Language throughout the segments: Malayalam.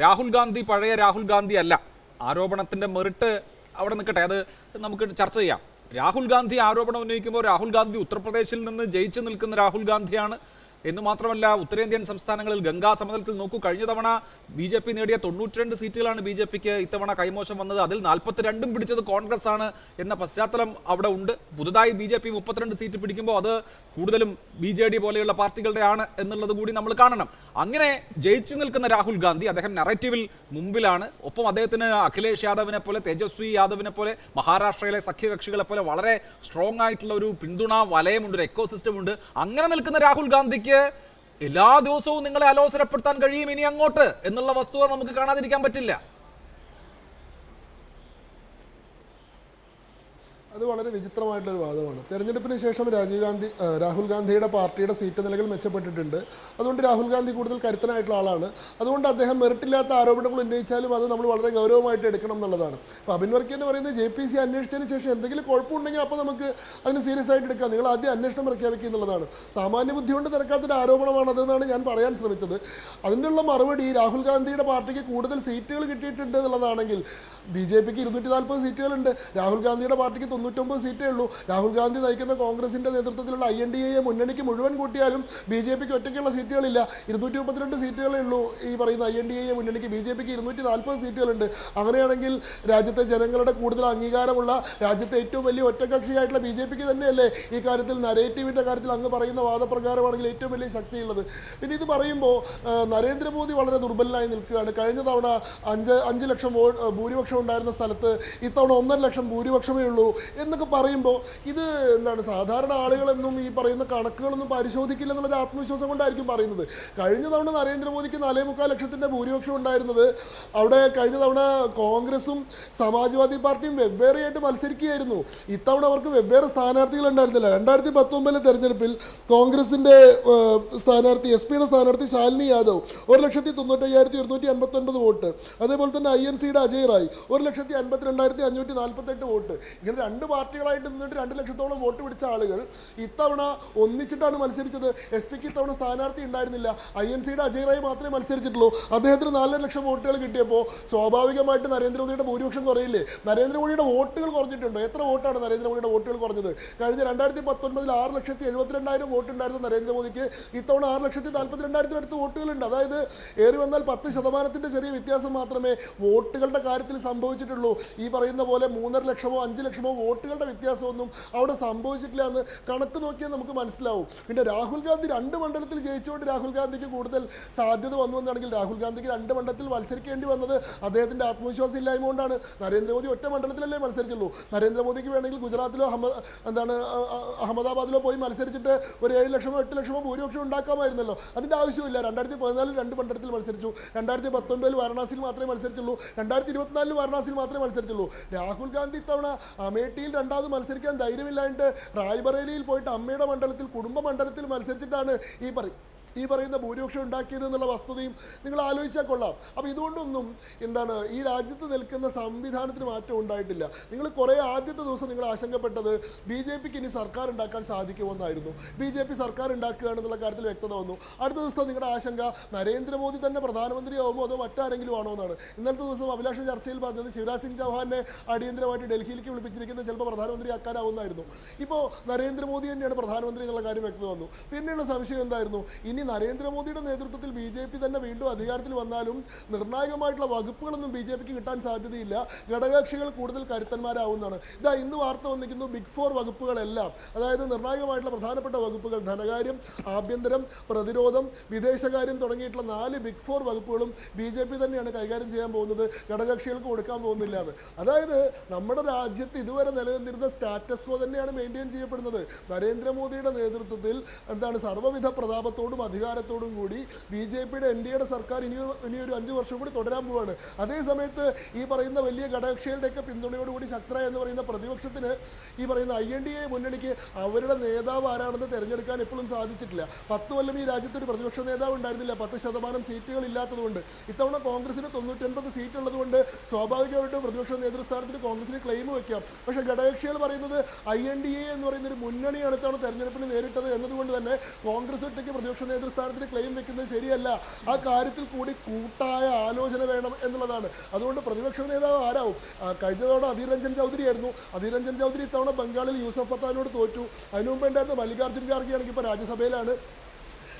രാഹുൽ ഗാന്ധി പഴയ രാഹുൽ ഗാന്ധി അല്ല. ആരോപണത്തിന്റെ മെറിട്ട് അവിടെ നിൽക്കട്ടെ. അത് നമുക്ക് ചർച്ച ചെയ്യാം. രാഹുൽ ഗാന്ധി ആരോപണം ഉന്നയിക്കുമ്പോൾ രാഹുൽ ഗാന്ധി ഉത്തർപ്രദേശിൽ നിന്ന് ജയിച്ചു നിൽക്കുന്ന രാഹുൽ ഗാന്ധിയാണ് എന്ന് മാത്രമല്ല ഉത്തരേന്ത്യൻ സംസ്ഥാനങ്ങളിൽ ഗംഗാ സമതലത്തിൽ നോക്കൂ കഴിഞ്ഞ തവണ ബി ജെ പി നേടിയ തൊണ്ണൂറ്റിരണ്ട് സീറ്റുകളാണ് ബി ജെ പിക്ക് ഇത്തവണ കൈമോശം വന്നത്. അതിൽ നാൽപ്പത്തിരണ്ടും പിടിച്ചത് കോൺഗ്രസ് ആണ് എന്ന പശ്ചാത്തലം അവിടെ ഉണ്ട്. പുതുതായി ബി ജെ പി മുപ്പത്തിരണ്ട് സീറ്റ് പിടിക്കുമ്പോൾ അത് കൂടുതലും ബി ജെ ഡി പോലെയുള്ള പാർട്ടികളുടെ ആണ് എന്നുള്ളത് കൂടി നമ്മൾ കാണണം. അങ്ങനെ ജയിച്ചു നിൽക്കുന്ന രാഹുൽ ഗാന്ധി അദ്ദേഹം നറേറ്റീവിൽ മുമ്പിലാണ്. ഒപ്പം അദ്ദേഹത്തിന് അഖിലേഷ് യാദവിനെ പോലെ തേജസ്വി യാദവിനെ പോലെ മഹാരാഷ്ട്രയിലെ സഖ്യകക്ഷികളെ പോലെ വളരെ സ്ട്രോങ് ആയിട്ടുള്ള ഒരു പിന്തുണ വലയമുണ്ട് ഒരു എക്കോ സിസ്റ്റം ഉണ്ട്. അങ്ങനെ നിൽക്കുന്ന രാഹുൽ ഗാന്ധിക്ക് എല്ലാ ദിവസവും നിങ്ങളെ അലോസരപ്പെടുത്താൻ കഴിയും ഇനി അങ്ങോട്ട് എന്നുള്ള വസ്തുത നമുക്ക് കാണാതിരിക്കാൻ പറ്റില്ല. അത് വളരെ വിചിത്രമായിട്ടുള്ളൊരു വാദമാണ്. തെരഞ്ഞെടുപ്പിന് ശേഷം രാജീവ് ഗാന്ധി രാഹുൽ ഗാന്ധിയുടെ പാർട്ടിയുടെ സീറ്റ് നിലകൾ മെച്ചപ്പെട്ടിട്ടുണ്ട്. അതുകൊണ്ട് രാഹുൽ ഗാന്ധി കൂടുതൽ കരുത്തനായിട്ടുള്ള ആളാണ്. അതുകൊണ്ട് അദ്ദേഹം മെറിറ്റില്ലാത്ത ആരോപണങ്ങൾ ഉന്നയിച്ചാലും അത് നമ്മൾ വളരെ ഗൗരവമായിട്ട് എടുക്കണം എന്നുള്ളതാണ്. അപ്പോൾ അബിൻ വർക്കി എന്ന് പറയുന്നത് ജെ പി സി അന്വേഷിച്ചതിന് ശേഷം എന്തെങ്കിലും കുഴപ്പമുണ്ടെങ്കിൽ അപ്പോൾ നമുക്ക് അതിന് സീരിയസ് ആയിട്ട് എടുക്കാം. നിങ്ങൾ ആദ്യം അന്വേഷണം പ്രഖ്യാപിക്കുക എന്നുള്ളതാണ്. സാമാന്യ ബുദ്ധി കൊണ്ട് തിരക്കാത്തൊരു ആരോപണമാണ് അതെന്നാണ് ഞാൻ പറയാൻ ശ്രമിച്ചത്. അതിനുള്ള മറുപടി രാഹുൽ ഗാന്ധിയുടെ പാർട്ടിക്ക് കൂടുതൽ സീറ്റുകൾ കിട്ടിയിട്ടുണ്ട് എന്നുള്ളതാണെങ്കിൽ ബി ജെ പിക്ക് ഇരുന്നൂറ്റി നാൽപ്പത് സീറ്റുകളുണ്ട്. രാഹുൽ ഗാന്ധിയുടെ പാർട്ടിക്ക് തൊണ്ണൂറ്റൊമ്പത് സീറ്റേ ഉള്ളൂ. രാഹുൽ ഗാന്ധി നയിക്കുന്ന കോൺഗ്രസിന്റെ നേതൃത്വത്തിലുള്ള ഐ എൻ ഡി എയെ മുന്നണിക്ക് മുഴുവൻ കൂട്ടിയാലും ബി ജെ പിക്ക് ഒറ്റയ്ക്കുള്ള സീറ്റുകളില്ല. ഇരുന്നൂറ്റി മുപ്പത്തിരണ്ട് സീറ്റുകളേ ഉള്ളൂ ഈ പറയുന്ന ഐ എൻ ഡി എയെ മുന്നണിക്ക്. ബി ജെ പിക്ക് ഇരുന്നൂറ്റി നാൽപ്പത് സീറ്റുകളുണ്ട്. അങ്ങനെയാണെങ്കിൽ രാജ്യത്തെ ജനങ്ങളുടെ കൂടുതൽ അംഗീകാരമുള്ള രാജ്യത്തെ ഏറ്റവും വലിയ ഒറ്റകക്ഷിയായിട്ടുള്ള ബി ജെ പിക്ക് തന്നെയല്ലേ ഈ കാര്യത്തിൽ നരേറ്റീവിന്റെ കാര്യത്തിൽ അങ്ങ് പറയുന്ന വാദപ്രകാരമാണെങ്കിൽ ഏറ്റവും വലിയ ശക്തിയുള്ളത്. പിന്നെ ഇത് പറയുമ്പോൾ നരേന്ദ്രമോദി വളരെ ദുർബലനായി നിൽക്കുകയാണ്. കഴിഞ്ഞ തവണ അഞ്ച് അഞ്ച് ലക്ഷം ഭൂരിപക്ഷം ഉണ്ടായിരുന്ന സ്ഥലത്ത് ഇത്തവണ ഒന്നര ലക്ഷം ഭൂരിപക്ഷമേ ഉള്ളൂ. എന്നൊക്കെ പറയുമ്പോൾ ഇത് എന്താണ് സാധാരണ ആളുകളെന്നും ഈ പറയുന്ന കണക്കുകളൊന്നും പരിശോധിക്കില്ല എന്നുള്ളൊരു ആത്മവിശ്വാസം കൊണ്ടായിരിക്കും പറയുന്നത്. കഴിഞ്ഞ തവണ നരേന്ദ്രമോദിക്ക് നാലേ മുക്കാൽ ലക്ഷത്തിന്റെ ഭൂരിപക്ഷം ഉണ്ടായിരുന്നത് അവിടെ കഴിഞ്ഞ തവണ കോൺഗ്രസും സമാജ്വാദി പാർട്ടിയും വെവ്വേറെയായിട്ട് മത്സരിക്കുകയായിരുന്നു. ഇത്തവണ അവർക്ക് വെവ്വേറെ സ്ഥാനാർത്ഥികൾ ഉണ്ടായിരുന്നില്ല. രണ്ടായിരത്തി പത്തൊമ്പതിലെ തെരഞ്ഞെടുപ്പിൽ കോൺഗ്രസിന്റെ സ്ഥാനാർത്ഥി എസ് പിയുടെ സ്ഥാനാർത്ഥി ശാലിനി യാദവ് ഒരു ലക്ഷത്തി തൊണ്ണൂറ്റയ്യായിരത്തി ഒരുന്നൂറ്റി അൻപത്തൊൻപത് വോട്ട്. അതേപോലെ തന്നെ ഐ എൻ സിയുടെ അജയ് റായ് ഒരു ലക്ഷത്തി അൻപത്തിരണ്ടായിരത്തി അഞ്ഞൂറ്റി നാൽപ്പത്തെട്ട് വോട്ട്. ഇങ്ങനെ രണ്ട് പാർട്ടികളായിട്ട് നിന്നിട്ട് രണ്ട് ലക്ഷത്തോളം വോട്ട് പിടിച്ച ആളുകൾ ഇത്തവണ ഒന്നിച്ചിട്ടാണ് മത്സരിച്ചത്. എസ് പിക്ക് ഇത്തവണ സ്ഥാനാർത്ഥി ഉണ്ടായിരുന്നില്ല. ഐ എൻ സിയുടെ അജയ് റായ് മാത്രമേ മത്സരിച്ചിട്ടുള്ളൂ. അദ്ദേഹത്തിന് നാലര ലക്ഷം വോട്ടുകൾ കിട്ടിയപ്പോൾ സ്വാഭാവികമായിട്ട് നരേന്ദ്രമോദിയുടെ ഭൂരിപക്ഷം കുറയില്ലേ? നരേന്ദ്രമോദിയുടെ വോട്ടുകൾ കുറഞ്ഞിട്ടുണ്ടോ? എത്ര വോട്ടാണ് നരേന്ദ്രമോദിയുടെ വോട്ടുകൾ കുറഞ്ഞത്? കഴിഞ്ഞ രണ്ടായിരത്തി പത്തൊൻപതിൽ ആറ് ലക്ഷത്തി എഴുപത്തിരണ്ടായിരം വോട്ട് ഉണ്ടായിരുന്ന നരേന്ദ്രമോദിക്ക് ഇത്തവണ ആറ് ലക്ഷത്തി നാൽപ്പത്തി രണ്ടായിരത്തിനടുത്ത് വോട്ടുകളുണ്ട്. അതായത് ഏറി വന്നാൽ പത്ത് ശതമാനത്തിന്റെ ചെറിയ വ്യത്യാസം മാത്രമേ വോട്ടുകളുടെ കാര്യത്തിൽ സംഭവിച്ചിട്ടുള്ളൂ. ഈ പറയുന്ന പോലെ മൂന്നര ലക്ഷമോ അഞ്ച് ലക്ഷമോ വോട്ടുകളുടെ വ്യത്യാസമൊന്നും അവിടെ സംഭവിച്ചിട്ടില്ല എന്ന് കണക്ക് നോക്കിയാൽ നമുക്ക് മനസ്സിലാവും. പിന്നെ രാഹുൽ ഗാന്ധി രണ്ട് മണ്ഡലത്തിൽ ജയിച്ചുകൊണ്ട് രാഹുൽ ഗാന്ധിക്ക് കൂടുതൽ സാധ്യത വന്നു എന്നാണെങ്കിൽ രാഹുൽ ഗാന്ധിക്ക് രണ്ട് മണ്ഡലത്തിൽ മത്സരിക്കേണ്ടി വന്നത് അദ്ദേഹത്തിന്റെ ആത്മവിശ്വാസം ഇല്ലായ്മ കൊണ്ടാണ്. നരേന്ദ്രമോദി ഒറ്റ മണ്ഡലത്തിലല്ലേ മത്സരിച്ചുള്ളൂ. നരേന്ദ്രമോദിക്ക് വേണമെങ്കിൽ ഗുജറാത്തിലോ എന്താണ് അഹമ്മദാബാദിലോ പോയി മത്സരിച്ചിട്ട് ഒരു ഏഴ് ലക്ഷമോ എട്ട് ലക്ഷമോ ഭൂരിപക്ഷം ഉണ്ടാക്കാമായിരുന്നല്ലോ. അതിന്റെ ആവശ്യമില്ല രണ്ടായിരത്തി പതിനാലിൽ രണ്ട് മണ്ഡലത്തിൽ മത്സരിച്ചു. രണ്ടായിരത്തി പത്തൊൻപതിൽ വാരണാസിയിൽ മാത്രമേ മത്സരിച്ചുള്ളൂ. രണ്ടായിരത്തി ഇരുപത്തിനാലിൽ വാരണാസിയിൽ മാത്രമേ മത്സരിച്ചുള്ളൂ. രാഹുൽ ഗാന്ധി ഇത്തവണ അമേഠിയിൽ രണ്ടാമത് മത്സരിക്കാൻ ധൈര്യമില്ലായിട്ട് റായ്ബറേലിയിൽ പോയിട്ട് അമ്മയുടെ മണ്ഡലത്തിൽ കുടുംബ മണ്ഡലത്തിൽ മത്സരിച്ചിട്ടാണ് ഈ പറ ഈ പറയുന്ന ഭൂരിപക്ഷം ഉണ്ടാക്കിയത് എന്നുള്ള വസ്തുതയും നിങ്ങൾ ആലോചിച്ചാൽ കൊള്ളാം. അപ്പോൾ ഇതുകൊണ്ടൊന്നും എന്താണ് ഈ രാജ്യത്ത് നിൽക്കുന്ന സംവിധാനത്തിന് മാറ്റം ഉണ്ടായിട്ടില്ല. നിങ്ങൾ കുറേ ആദ്യത്തെ ദിവസം നിങ്ങൾ ആശങ്കപ്പെട്ടത് ബി ജെ പിക്ക് ഇനി സർക്കാർ ഉണ്ടാക്കാൻ സാധിക്കുമെന്നായിരുന്നു ബി ജെ പി സർക്കാർ ഉണ്ടാക്കുകയാണെന്നുള്ള കാര്യത്തിൽ വ്യക്തത വന്നു. അടുത്ത ദിവസം നിങ്ങളുടെ ആശങ്ക നരേന്ദ്രമോദി തന്നെ പ്രധാനമന്ത്രിയാവുമോ അതോ മറ്റാരെങ്കിലും ആണോ എന്നാണ്. ഇന്നത്തെ ദിവസം അഭിലാഷ ചർച്ചയിൽ പറഞ്ഞത് ശിവരാജ് സിംഗ് ചൗഹാനെ അടിയന്തരമായിട്ട് ഡൽഹിയിലേക്ക് വിളിപ്പിച്ചിരിക്കുന്നത് ചിലപ്പോൾ പ്രധാനമന്ത്രി ആക്കാനാവുന്നതായിരുന്നു ഇപ്പോൾ നരേന്ദ്രമോദി തന്നെയാണ് പ്രധാനമന്ത്രി എന്നുള്ള കാര്യം വ്യക്തത വന്നു. പിന്നെയുള്ള സംശയം എന്തായിരുന്നു? ഇനി നരേന്ദ്രമോദിയുടെ നേതൃത്വത്തിൽ ബി ജെ പി തന്നെ വീണ്ടും അധികാരത്തിൽ വന്നാലും നിർണായകമായിട്ടുള്ള വകുപ്പുകളൊന്നും ബി ജെ പിക്ക് കിട്ടാൻ സാധ്യതയില്ല. ഘടകകക്ഷികൾ കൂടുതൽ കരുത്തന്മാരാവുന്നതാണ്. ഇതാ ഇന്ന് വാർത്ത വന്നിരിക്കുന്നു ബിഗ് ഫോർ വകുപ്പുകളെല്ലാം. അതായത് നിർണായകമായിട്ടുള്ള പ്രധാനപ്പെട്ട വകുപ്പുകൾ ധനകാര്യം ആഭ്യന്തരം പ്രതിരോധം വിദേശകാര്യം തുടങ്ങിയിട്ടുള്ള നാല് ബിഗ് ഫോർ വകുപ്പുകളും ബി ജെ പി തന്നെയാണ് കൈകാര്യം ചെയ്യാൻ പോകുന്നത്. ഘടകകക്ഷികൾക്ക് കൊടുക്കാൻ പോകുന്നില്ല. എന്ന് അതായത് നമ്മുടെ രാജ്യത്ത് ഇതുവരെ നിലനിന്നിരുന്ന സ്റ്റാറ്റസ്കോ തന്നെയാണ് മെയിന്റെയിൻ ചെയ്യപ്പെടുന്നത്. നരേന്ദ്രമോദിയുടെ നേതൃത്വത്തിൽ എന്താണ് സർവവിധ പ്രതാപത്തോടും അധികാരത്തോടും കൂടി ബി ജെ പിയുടെ എൻ ഡി എയുടെ സർക്കാർ ഇനി ഇനിയൊരു അഞ്ചു വർഷം കൂടി തുടരാൻ പോവുകയാണ് അതേ സമയത്ത് ഈ പറയുന്ന വലിയ ഘടകകക്ഷികളുടെയൊക്കെ പിന്തുണയോടുകൂടി ശക്തരായ എന്ന് പറയുന്ന പ്രതിപക്ഷത്തിന് ഈ പറയുന്ന ഐ എൻ ഡി എ മുന്നണിക്ക് അവരുടെ നേതാവ് ആരാണെന്ന് തിരഞ്ഞെടുക്കാൻ എപ്പോഴും സാധിച്ചിട്ടില്ല. പത്ത് കൊല്ലം ഈ രാജ്യത്ത് ഒരു പ്രതിപക്ഷ നേതാവ് ഉണ്ടായിരുന്നില്ല. പത്ത് ശതമാനം സീറ്റുകൾ ഇല്ലാത്തതുകൊണ്ട്. ഇത്തവണ കോൺഗ്രസിന് തൊണ്ണൂറ്റൊൻപത് സീറ്റ് ഉള്ളതുകൊണ്ട് സ്വാഭാവികമായിട്ടും പ്രതിപക്ഷ നേതൃസ്ഥാനത്തിന് കോൺഗ്രസിന് ക്ലെയിം വയ്ക്കാം പക്ഷേ ഘടകകക്ഷികൾ പറയുന്നത് ഐ എൻ ഡി എ എന്ന് പറയുന്ന ഒരു മുന്നണിയാണ് ഇത്തവണ തെരഞ്ഞെടുപ്പിന് നേരിട്ടത് എന്നതുകൊണ്ട് തന്നെ കോൺഗ്രസ് ഒറ്റയ്ക്ക് പ്രതിപക്ഷ നേതൃസ്ഥാനത്തിന് ക്ലെയിം വെക്കുന്നത് ശരിയല്ല. ആ കാര്യത്തിൽ കൂടി കൂട്ടായ ആലോചന വേണം എന്നുള്ളതാണ്. അതുകൊണ്ട് പ്രതിപക്ഷ നേതാവ് ആരാവും? കഴിഞ്ഞ തവണ അധീർ രഞ്ജൻ ചൗധരി ആയിരുന്നു. അധീർ രഞ്ജൻ ചൗധരി ഇത്തവണ ബംഗാളിൽ യൂസഫ് പത്താനോട് തോറ്റു. അതിനു മുമ്പ് ഉണ്ടായിരുന്ന മല്ലികാർജുൻ ഖാർഗെ ഇപ്പോൾ രാജ്യസഭയിലാണ്.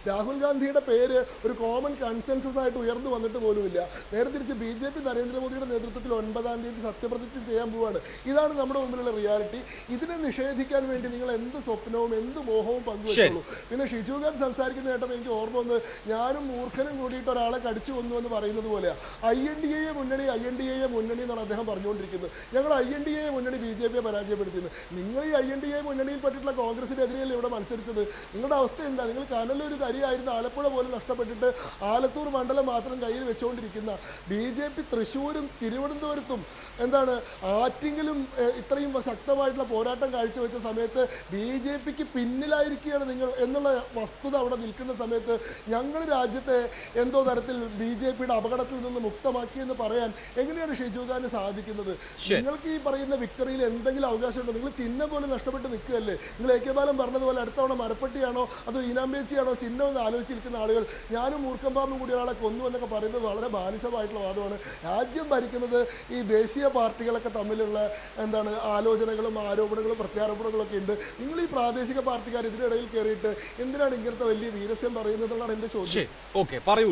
രാഹുൽ ഗാന്ധിയുടെ പേര് ഒരു കോമൺ കൺസെൻസസ് ആയിട്ട് ഉയർന്നു വന്നിട്ട് പോലുമില്ല. നേരെ തിരിച്ച് ബി ജെ പി നരേന്ദ്രമോദിയുടെ നേതൃത്വത്തിൽ ഒൻപതാം തീയതി സത്യപ്രതിജ്ഞ ചെയ്യാൻ പോവാണ്. ഇതാണ് നമ്മുടെ മുമ്പിലുള്ള റിയാലിറ്റി ഇതിനെ നിഷേധിക്കാൻ വേണ്ടി നിങ്ങൾ എന്ത് സ്വപ്നവും എന്ത് മോഹവും പങ്കുവെച്ചുള്ളൂ പിന്നെ ഷിജു ഖാൻ സംസാരിക്കുന്ന കേട്ടപ്പോൾ എനിക്ക് ഓർമ്മ വന്ന് ഞാനും മൂർഖനും കൂടിയിട്ട് ഒരാളെ കടിച്ചു കൊന്നു എന്ന് പറയുന്നത് പോലെയാണ് ഐ എൻ ഡി എ മുന്നണി ഐ എൻ ഡി എ മുന്നണി എന്നാണ് അദ്ദേഹം പറഞ്ഞുകൊണ്ടിരിക്കുന്നത്. ഞങ്ങൾ ഐ എൻ ഡി എ മുന്നണി ബി ജെ പിയെ പരാജയപ്പെടുത്തിയത്. നിങ്ങൾ ഈ ഐ എൻ ഡി എ മുന്നണിയിൽ പറ്റിയിട്ടുള്ള കോൺഗ്രസിനെതിരെയല്ലേ ഇവിടെ മത്സരിച്ചത്? നിങ്ങളുടെ അവസ്ഥ എന്താ? നിങ്ങൾ കനലൊരു തരിയായിരുന്നു ആലപ്പുഴ പോലും നഷ്ടപ്പെട്ടിട്ട് ആലത്തൂർ മണ്ഡലം മാത്രം കയ്യിൽ വെച്ചുകൊണ്ടിരിക്കുന്ന ബി ജെ പി തൃശ്ശൂരും തിരുവനന്തപുരത്തും എന്താണ് ആറ്റിങ്ങലും ഇത്രയും ശക്തമായിട്ടുള്ള പോരാട്ടം കാഴ്ചവെച്ച സമയത്ത് ബി ജെ പിക്ക് പിന്നിലായിരിക്കുകയാണ് നിങ്ങൾ എന്നുള്ള വസ്തുത അവിടെ നിൽക്കുന്ന സമയത്ത് ഞങ്ങൾ രാജ്യത്തെ എന്തോ തരത്തിൽ ബി ജെ പിയുടെ അപകടത്തിൽ നിന്ന് മുക്തമാക്കി എന്ന് പറയാൻ എങ്ങനെയാണ് ഷിജു ഖാന് സാധിക്കുന്നത്? നിങ്ങൾക്ക് ഈ പറയുന്ന വിക്ടറിയിൽ എന്തെങ്കിലും അവകാശമുണ്ടോ? നിങ്ങൾ ചിഹ്നം പോലും നഷ്ടപ്പെട്ട് നിൽക്കുകയല്ലേ? നിങ്ങൾ എ കെ ബാലൻ പറഞ്ഞതുപോലെ അടുത്തവണ മരപ്പെട്ടിയാണോ? മരപ്പട്ടിയാണോ അതോ ഇനാംബേച്ചിയാണോ ചിഹ്നം എന്ന് ആലോചിച്ചിരിക്കുന്ന ആളുകൾ ഞാനും മൂർഖമ്പാമ്പും കൂടി ഒരാളെ കൊന്നു എന്നൊക്കെ പറയുന്നത് വളരെ ബാലിശമായിട്ടുള്ള വാദമാണ്. രാജ്യം ഭരിക്കുന്നത് ഈ ദേശീയ പാർട്ടികളൊക്കെ തമ്മിലുള്ള എന്താണ് ആലോചനകളും ആരോപണങ്ങളും പ്രത്യാരോപണങ്ങളൊക്കെ ഉണ്ട്. നിങ്ങൾ ഈ പ്രാദേശിക പാർട്ടിക്കാർ ഇതിനിടയിൽ കയറിയിട്ട് എന്തിനാണ് ഇങ്ങനത്തെ വലിയ വീരസ്യം പറയുന്നത് എന്നുള്ളതാണ് എന്റെ ചോദ്യം ഓക്കെ പറയൂ.